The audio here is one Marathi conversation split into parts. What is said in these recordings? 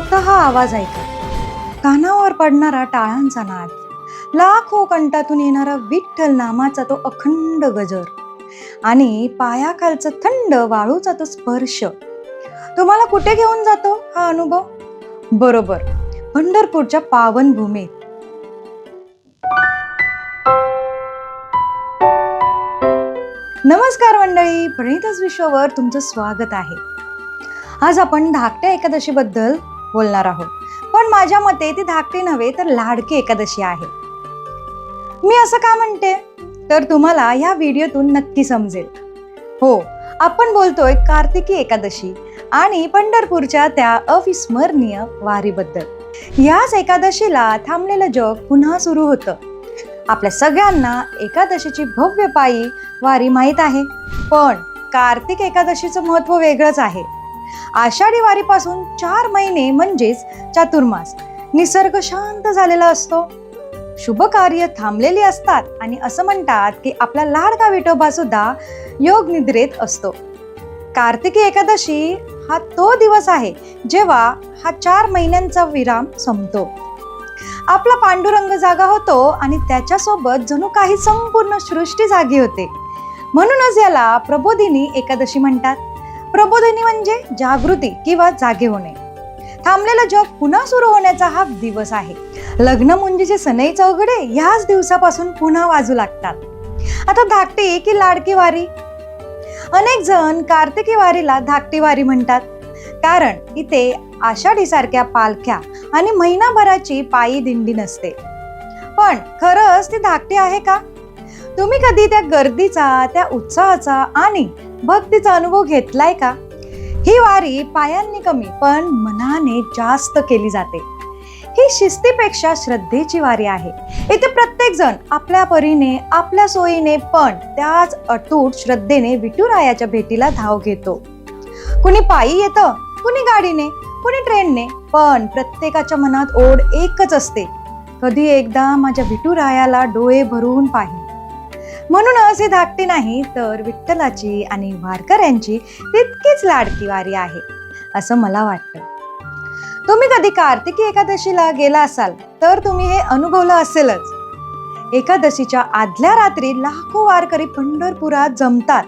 फक्त हा आवाज ऐका. कानावर पडणारा टाळांचा नाद लाखो कंठातून येणारा विठ्ठल नामाचा तो अखंड गजर आणि पायाखालचं थंड वाळूचा तो स्पर्श. तुम्हाला कुठे घेऊन जातो हा अनुभव? बरोबर पंढरपूरच्या पावन भूमीत नमस्कार मंडळी प्रणितच विश्वावर तुमचं स्वागत आहे. आज आपण धाकट्या एकादशीबद्दल बोलणार आहोत. पण माझ्या मते ती धाकटी नव्हे तर लाडकी एकादशी आहे. मी असं का म्हणते? तर तुम्हाला या व्हिडिओतून नक्की समजेल. हो आपण बोलतोय कार्तिकी एकादशी आणि पंढरपूरच्या त्या अविस्मरणीय वारीबद्दल. याच एकादशीला थांबलेलं जग पुन्हा सुरू होतं. आपल्या सगळ्यांना एकादशीची भव्य पायी वारी माहीत आहे. पण कार्तिक एकादशीचं महत्त्व वेगळंच आहे. आषाढी वारीपासून चार महिने म्हणजेच चातुर्मास. निसर्ग शांत झालेला असतो. शुभ कार्य थांबलेली असतात आणि असं म्हणतात की आपला लाडका विठोबा सुद्धा योग निद्रेत असतो. कार्तिकी एकादशी हा तो दिवस आहे जेव्हा हा चार महिन्यांचा विराम संपतो. आपला पांडुरंग जागा होतो आणि त्याच्यासोबत जणू काही संपूर्ण सृष्टी जागी होते. म्हणूनच याला प्रबोधिनी एकादशी म्हणतात. प्रबोधिनी म्हणजे जागृती किंवा जागे होणे. थांबलेलं जग पुन्हा सुरू होण्याचा हा दिवस आहे. लग्न मुंजीचे सनई चौघडे ह्याच दिवसापासून पुन्हा वाजू लागतात. आता धाकटी की लाडकी वारी? अनेक जण कार्तिकी वारीला धाकटी वारी म्हणतात. कारण इथे आषाढीसारख्या पालख्या आणि महिनाभराची पायी दिंडी नसते. पण खरंच ती धाकटी आहे का? तुम्ही कधी त्या गर्दीचा त्या उत्साहाचा आणि भक्तीचा अनुभव घेतलाय का? ही वारी पायांनी कमी पण मनाने जास्त केली जाते. ही शिस्तीपेक्षा श्रद्धेची वारी आहे. इथे प्रत्येक जण आपल्या परीने आपल्या सोयीने पण त्याच अटूट श्रद्धेने विठुरायाच्या भेटीला धाव घेतो. कुणी पायी येतं कुणी गाडीने कुणी ट्रेनने पण प्रत्येकाच्या मनात ओढ एकच असते. कधी एकदा माझ्या विठुरायाला डोळे भरून पाहिजे म्हणूनच ही धाकटी नाही तर विठ्ठलाची आणि वारकऱ्यांची तितकीच लाडकी वारी आहे असं मला वाटतं. तुम्ही कधी कार्तिकी एकादशीला गेला असाल तर तुम्ही हे अनुभवलं असेलच. एकादशीच्या आदल्या रात्री लाखो वारकरी पंढरपुरात जमतात.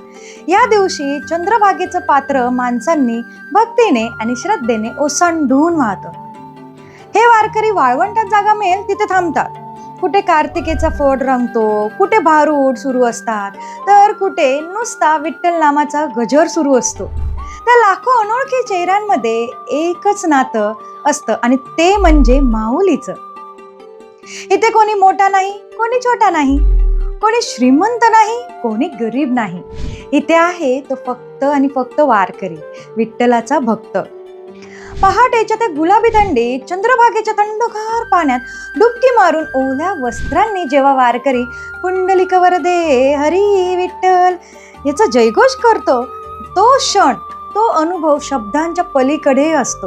या दिवशी चंद्रभागेचं पात्र माणसांनी भक्तीने आणि श्रद्धेने ओसांडून वाहतं. हे वारकरी वाळवंटात जागा मिळेल तिथे थांबतात. कुठे कार्तिकेचा फड रंगतो कुठे भारूड सुरू असतात तर कुठे नुसता विठ्ठल नामाचा गजर सुरू असतो. त्या लाखो अनोळखी चेहऱ्यांमध्ये एकच नातं असतं आणि ते म्हणजे माऊलीचं. इथे कोणी मोठा नाही कोणी छोटा नाही कोणी श्रीमंत नाही कोणी गरीब नाही. इथे आहे तो फक्त आणि फक्त वारकरी विठ्ठलाचा भक्त. पहाटेच्या त्या गुलाबी थंडीत चंद्रभागेच्या थंडगार पाण्यात डुबकी मारून ओल्या वस्त्रांनी जेव्हा वारकरी पुंडलिक वरदे हरी विठ्ठल याचा जयघोष करतो तो क्षण तो अनुभव शब्दांच्या पलीकडे असतो.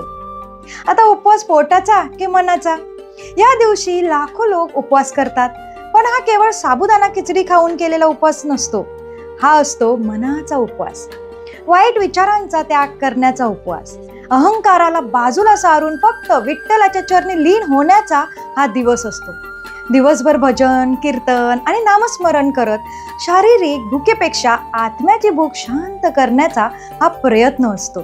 आता उपवास पोटाचा की मनाचा? या दिवशी लाखो लोक उपवास करतात पण हा केवळ साबुदाणा खिचडी खाऊन केलेला उपवास नसतो. हा असतो मनाचा उपवास. वाईट विचारांचा त्याग करण्याचा उपवास. अहंकाराला बाजूला सारून फक्त विठ्ठलाच्या चरणी लीन होण्याचा हा दिवस असतो. दिवसभर भजन कीर्तन आणि नामस्मरण करत शारीरिक भुकेपेक्षा आत्म्याची भूक शांत करण्याचा हा प्रयत्न असतो.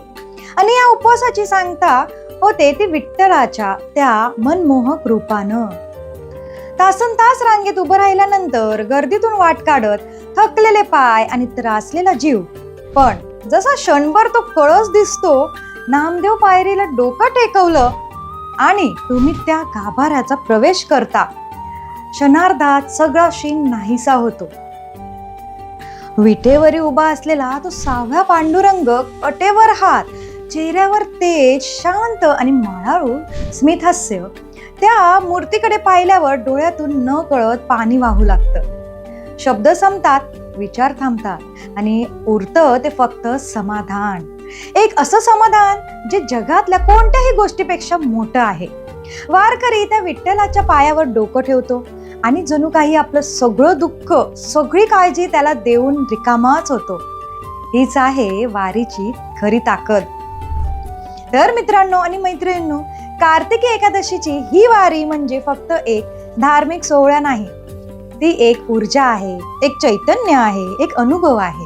आणि या उपवासाची सांगता होते ती विठ्ठलाच्या त्या मनमोहक रूपानं. तासन तास रांगेत उभं राहिल्यानंतर गर्दीतून वाट काढत थकलेले पाय आणि त्रासलेला जीव. पण जसा क्षणभर तो कळस दिसतो नामदेव पायरीला डोकं टेकवलं आणि तुम्ही त्या गाभाऱ्याचा प्रवेश करता. क्षणार्धात सगळा शीन नाहीसा होतो. विटेवरी उभा असलेला तो साव्या पांडुरंग कटेवर हात चेहऱ्यावर तेज शांत आणि माळाळू स्मितहास्य त्या मूर्तीकडे पाहिल्यावर डोळ्यातून न कळत पाणी वाहू लागतं. शब्द संपतात विचार थांबतात आणि उरतं ते फक्त समाधान. एक असं समाधान जे जगातल्या कोणत्याही गोष्टीपेक्षा मोठं आहे. वारकरी त्या विठ्ठलाच्या पायावर डोकं ठेवतो आणि जणू काही आपलं सगळं दुःख सगळी काळजी त्याला देऊन रिकामाच होतो. हीच आहे वारीची खरी ताकद. तर मित्रांनो आणि मैत्रिणींनो कार्तिकी एकादशीची ही वारी म्हणजे फक्त एक धार्मिक सोहळा नाही. ती एक ऊर्जा आहे एक चैतन्य आहे एक अनुभव आहे.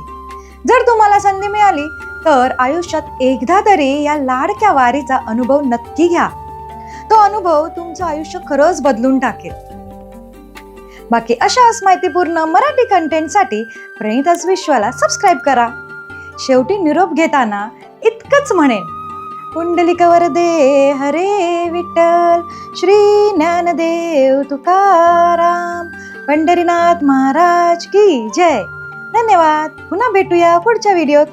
जर तुम्हाला संधी मिळाली तर आयुष्यात एकदा तरी या लाडक्या वारीचा अनुभव नक्की घ्या. तो अनुभव तुमचं आयुष्य खरंच बदलून टाकेल. बाकी अशाच माहितीपूर्ण मराठी कंटेंटसाठी प्रणिताच विश्वाला सबस्क्राईब करा. शेवटी निरोप घेताना इतकंच म्हणेन पुंडलिक वरदे हरे विठ्ठल श्री ज्ञानदेव तुकाराम पंढरीनाथ महाराज की जय. धन्यवाद पुन्हा भेटूया पुढच्या व्हिडिओत